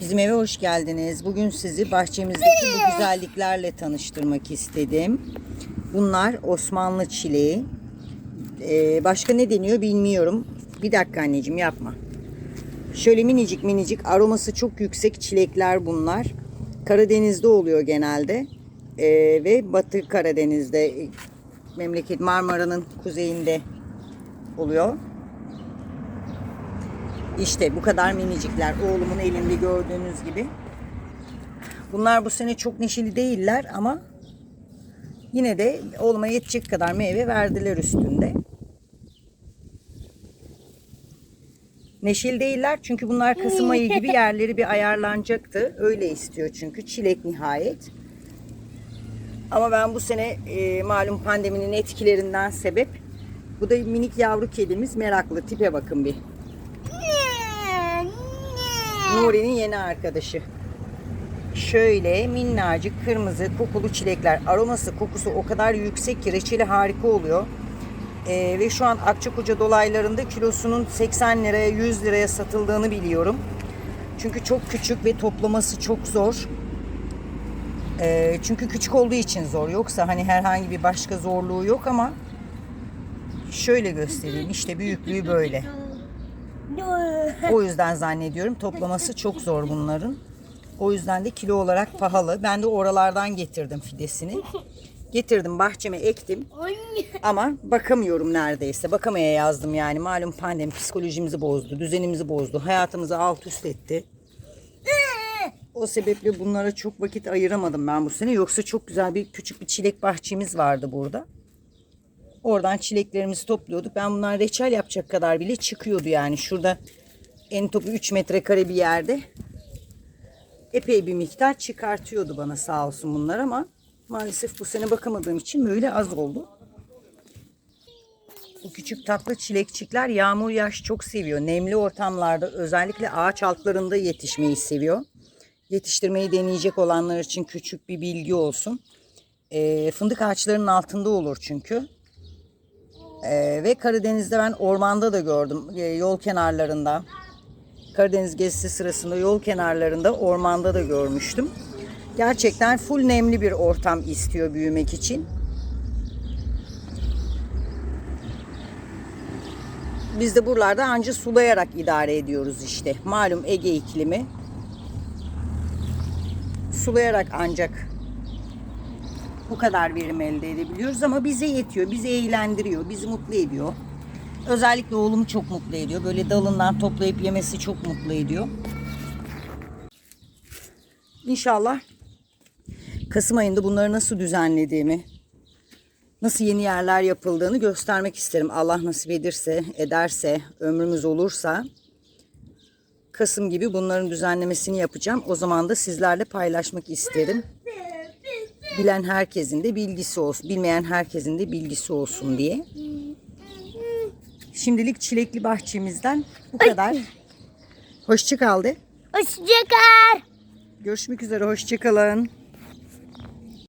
Bizim eve hoş geldiniz. Bugün sizi bahçemizdeki bu güzelliklerle tanıştırmak istedim. Bunlar Osmanlı çileği. Ee, başka ne deniyor bilmiyorum. Bir dakika anneciğim yapma. Şöyle minicik minicik aroması çok yüksek çilekler bunlar. Karadeniz'de oluyor genelde. Ee, ve Batı Karadeniz'de memleket Marmara'nın kuzeyinde oluyor. İşte bu kadar minicikler. Oğlumun elinde gördüğünüz gibi. Bunlar bu sene çok neşeli değiller ama yine de oğluma yetecek kadar meyve verdiler üstünde. Neşeli değiller çünkü bunlar Kasım ayı gibi yerleri bir ayarlanacaktı. Öyle istiyor çünkü çilek nihayet. Ama ben bu sene e, malum pandeminin etkilerinden sebep bu da minik yavru kedimiz meraklı tipe bakın bir. Nuri'nin yeni arkadaşı. Şöyle minnacık kırmızı kokulu çilekler. Aroması kokusu o kadar yüksek ki reçeli harika oluyor. Ee, ve şu an Akçakoca dolaylarında kilosunun 80 liraya 100 liraya satıldığını biliyorum. Çünkü çok küçük ve toplaması çok zor. Ee, çünkü küçük olduğu için zor. Yoksa hani herhangi bir başka zorluğu yok ama şöyle göstereyim. İşte büyüklüğü böyle. O yüzden zannediyorum toplaması çok zor bunların. O yüzden de kilo olarak pahalı. Ben de oralardan getirdim fidesini. Getirdim bahçeme ektim. Ama bakamıyorum neredeyse. Bakamaya yazdım yani. Malum pandemi psikolojimizi bozdu, düzenimizi bozdu, hayatımızı alt üst etti. O sebeple bunlara çok vakit ayıramadım ben bu sene. Yoksa çok güzel bir küçük bir çilek bahçemiz vardı burada. Oradan çileklerimizi topluyorduk. Ben bunlar reçel yapacak kadar bile çıkıyordu yani. Şurada en topu 3 metrekare bir yerde epey bir miktar çıkartıyordu bana sağ olsun bunlar ama maalesef bu sene bakamadığım için böyle az oldu. Bu küçük tatlı çilekçikler yağmur yaş çok seviyor. Nemli ortamlarda özellikle ağaç altlarında yetişmeyi seviyor. Yetiştirmeyi deneyecek olanlar için küçük bir bilgi olsun. Ee, fındık ağaçlarının altında olur çünkü. Ee, ve Karadeniz'de ben ormanda da gördüm. Ee, yol kenarlarında. Karadeniz gezisi sırasında yol kenarlarında ormanda da görmüştüm. Gerçekten full nemli bir ortam istiyor büyümek için. Biz de buralarda anca sulayarak idare ediyoruz işte. Malum Ege iklimi. Sulayarak ancak bu kadar verim elde edebiliyoruz ama bize yetiyor, bizi eğlendiriyor, bizi mutlu ediyor. Özellikle oğlumu çok mutlu ediyor. Böyle dalından toplayıp yemesi çok mutlu ediyor. İnşallah Kasım ayında bunları nasıl düzenlediğimi, nasıl yeni yerler yapıldığını göstermek isterim. Allah nasip edirse, ederse, ömrümüz olursa Kasım gibi bunların düzenlemesini yapacağım. O zaman da sizlerle paylaşmak isterim. Bilen herkesin de bilgisi olsun, bilmeyen herkesin de bilgisi olsun diye. Şimdilik çilekli bahçemizden bu kadar. Hoşça kal de. Hoşçakal. Görüşmek üzere, hoşça kalın.